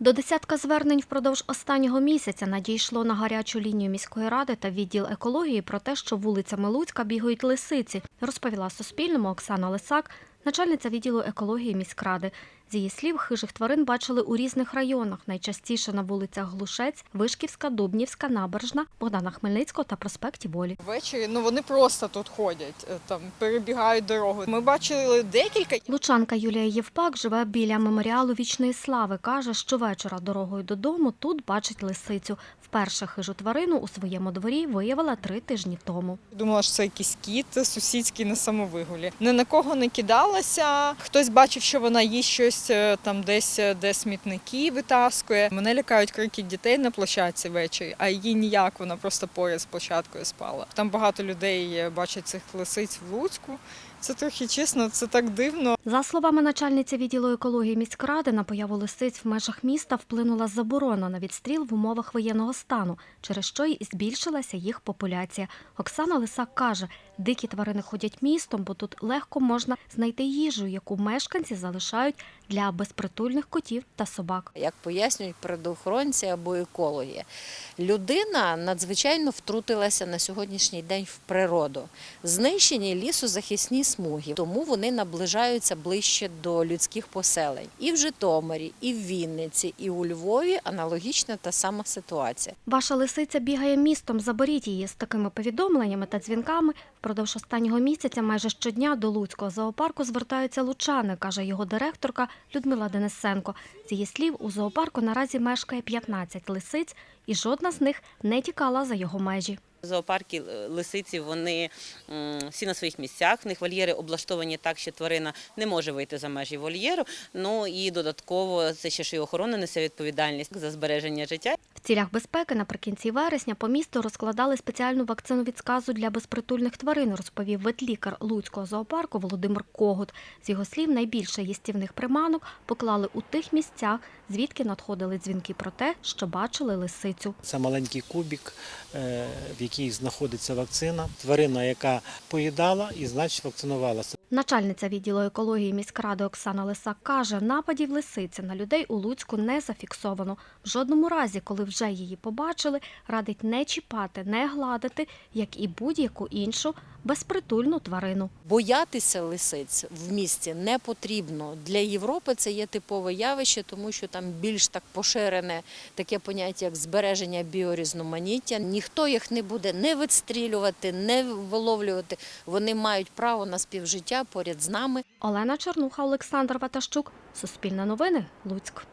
До десятка звернень впродовж останнього місяця надійшло на гарячу лінію міської ради та відділ екології про те, що вулицями Луцька бігають лисиці, розповіла Суспільному Оксана Лисак, начальниця відділу екології міськради. З її слів, хижих тварин бачили у різних районах, найчастіше на вулицях Глушець, Вишківська, Дубнівська, Набережна, Богдана Хмельницького та проспекті Волі. Ввечері ну вони просто тут ходять, е, там перебігають дорогу. Ми бачили декілька. Лучанка Юлія Євпак живе біля меморіалу вічної слави. каже, що вечора дорогою додому тут бачить лисицю. Вперше хижу тварину у своєму дворі виявила три тижні тому. Думала, що це якийсь кіт сусідський на самовигулі. Ні на кого не кидалася. Хтось бачив, що вона їсть щось е, там десь, е, де смітники витаскує. Мене лякають крики дітей на площадці ввечері, а її ніяк, вона просто поряд з площадкою спала. Там багато людей е, бачать цих лисиць в Луцьку. Це трохи чесно, це так дивно. За словами начальниці відділу екології міськради, на появу лисиць в межах міста вплинула заборона на відстріл в умовах воєнного стану, через що й збільшилася їх популяція. Оксана Лисак каже, дикі тварини ходять містом, бо тут легко можна знайти їжу, яку мешканці залишають для безпритульних котів та собак. як пояснюють природоохоронці або екологи. Людина надзвичайно втрутилася на сьогоднішній день в природу. Знищені лісозахисні смуги, тому вони наближаються ближче до людських поселень. І в Житомирі, і в Вінниці, і у Львові аналогічна та сама ситуація. Ваша лисиця бігає містом. Заберіть її з такими повідомленнями та дзвінками. Впродовж останнього місяця майже щодня до Луцького зоопарку звертаються лучани, каже його директорка Людмила Денисенко. З її слів, у зоопарку наразі мешкає 15 лисиць, і жодна з них не тікала за його межі. Зоопарки е, лисиці вони всі на своїх місцях. В них вольєри облаштовані так, що тварина не може вийти за межі вольєру. Ну і додатково це ще ж і охорона несе відповідальність за збереження життя. В цілях безпеки наприкінці вересня по місту розкладали спеціальну вакцину від сказу для безпритульних тварин, розповів ветлікар Луцького зоопарку Володимир Когут. З його слів, найбільше їстівних приманок поклали у тих місцях, звідки надходили дзвінки про те, що бачили лисицю. Це маленький кубик, е, в якій знаходиться вакцина. Тварина, яка поїдала і значить вакцинувалася. Начальниця відділу екології міськради Оксана Лисак каже, нападів лисиці на людей у Луцьку не зафіксовано. В жодному разі, коли вже її побачили, радить не чіпати, не гладити, як і будь-яку іншу безпритульну тварину. Боятися лисиць в місті не потрібно. Для Європи це є типове явище, тому що там більш так поширене таке поняття, як збереження біорізноманіття. Ніхто їх не буде не відстрілювати, не виловлювати. Вони мають право на співжиття поряд з нами. Олена Чернуха, Олександр Ватащук. Суспільне новини. Луцьк.